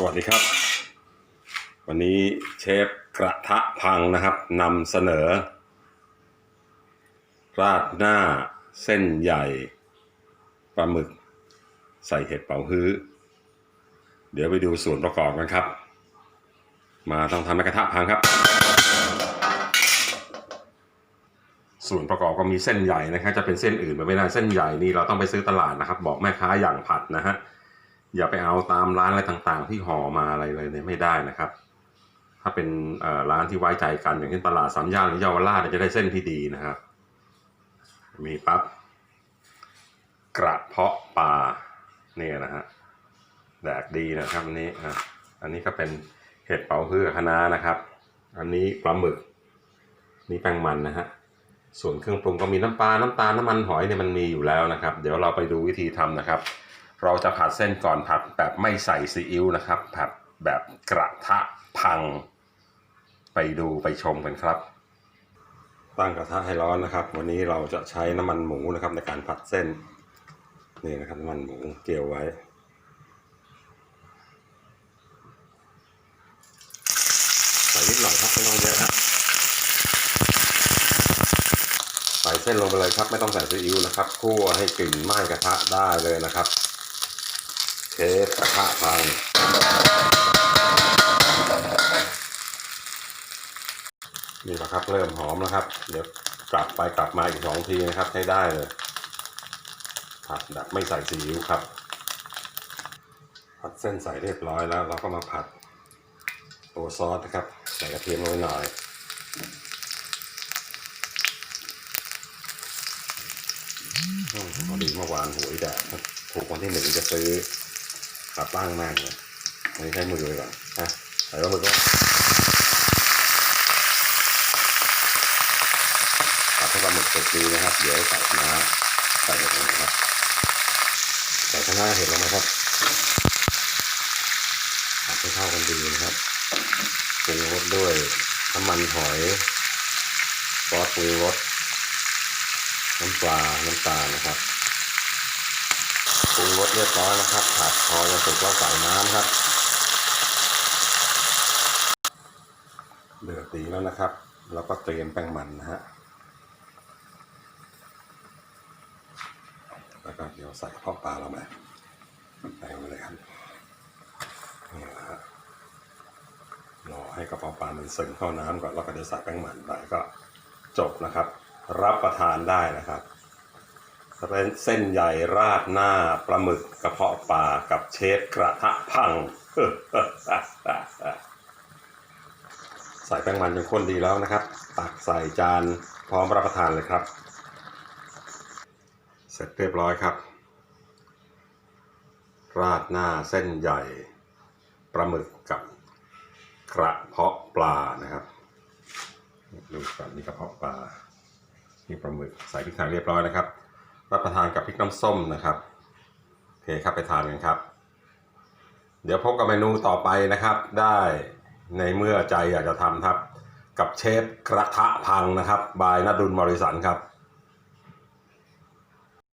สวัสดีครับ วันนี้เชฟกระทะพังนะครับนำเสนอ ราดหน้าเส้นใหญ่ปลาหมึก ใส่เห็ดเป๋าฮื้อ เดี๋ยวไปดูส่วนประกอบกันครับ มาต้องทำให้กระทะพังครับ ส่วนประกอบก็มีเส้นใหญ่นะครับจะเป็นเส้นอื่นมันไม่ได้เส้นใหญ่นี่เราต้องไปซื้อตลาดนะครับ บอกแม่ค้าอย่างผัดนะฮะ อย่าไปเอาตามร้านอะไรต่างๆ ที่ห่อมาอะไรเลยเนี่ยไม่ได้นะครับ ถ้าเป็นร้านที่ไว้ใจกันอย่างเช่นตลาดสามย่านหรือเยาวราชจะได้เส้นที่ดีนะครับ มีปั๊บกระเพาะปลาเนี่ยนะฮะแดกดีนะครับอันนี้อะอันนี้ก็เป็นเห็ดเป๋าฮื้อคะน้านะครับ อันนี้ปลาหมึก นี่แป้งมันนะฮะส่วนเครื่องปรุงก็มีน้ำปลาน้ำตาลน้ำมันหอยเนี่ยมันมีอยู่แล้วนะครับ เดี๋ยวเราไปดูวิธีทำนะครับ เราจะผัดเส้นก่อนผัดแบบไม่ใส่ซีอิ๊วนะครับผัดแบบกระทะพัง ไปดูไปชมกันครับ ตั้งกระทะให้ร้อนนะครับ วันนี้เราจะใช้น้ำมันหมูนะครับในการผัดเส้น นี่นะครับน้ำมันหมูเกี่ยวไว้ใส่นิดหน่อยครับไม่ต้องเยอะครับใส่เส้นลงไปเลยครับ ไม่ต้องใส่ซีอิ๊วนะครับคั่วให้กลิ่นไหม้กระทะได้เลยนะครับ เชฟกระทะพังนี่แหละครับเริ่มหอมแล้วครับ เดี๋ยวกลับไปกลับมาอีกสองทีนะครับ ให้ได้เลยผัดแบบไม่ใส่ซีอิ๊วครับ ผัดเส้นใส่เรียบร้อยแล้ว เราก็มาผัดตัวซอสนะครับ ใส่กระเทียมลงไปหน่อยพอดีเมื่อวานหวยแดดครับถูกวันที่หนึ่งจะซื้อ กลับบ้านมากเลยอันนี้ใช้มือเลยก่อนนะใส่ลาหมึกก็ตัดให้ปลาหมึกสุกดีนะครับ เดี๋ยวใส่น้ำใส่ลงไปนะครับ ใส่ข้างหน้าเห็นแล้วนะครับผัดให้เข้ากันดีนะครับปรุงรสด้วยน้ำมันหอยซอสปรุงรสน้ำปลา น้ำตาลนะครับ ปรุงรสเรียบร้อยนะครับ ผัดพอจะสุกแล้วใส่น้ำครับเดือดดีแล้วนะครับ แล้วก็เตรียมแป้งมันนะฮะ แล้วก็เดี๋ยวใส่กระเพาะปลาเราไปใส่ลงไปเลยครับ นี่นะฮะรอให้กระเพาะปลามันซึมเข้าน้ำก่อน แล้วก็เดี๋ยวใส่แป้งมันไปก็จบนะครับ รับประทานได้นะครับ เส้นใหญ่ราดหน้าปลาหมึกกระเพาะปลากับเชฟกระทะพัง ใส่แป้งมันจนข้นดีแล้วนะครับ ตักใส่จานพร้อมรับประทานเลยครับ เสร็จเรียบร้อยครับ ราดหน้าเส้นใหญ่ปลาหมึกกับกระเพาะปลานะครับดูก่อนนี่กระเพาะปลานี่ปลาหมึกใส่พริกไทยเรียบร้อยนะครับ รับประทานกับพริกน้ำส้มนะครับโอเคครับไปทานกันครับ เดี๋ยวพบกับเมนูต่อไปนะครับ ได้ในเมื่อใจอยากจะทำครับ กับเชฟกระทะพังนะครับ บายนดุลมริสันครับ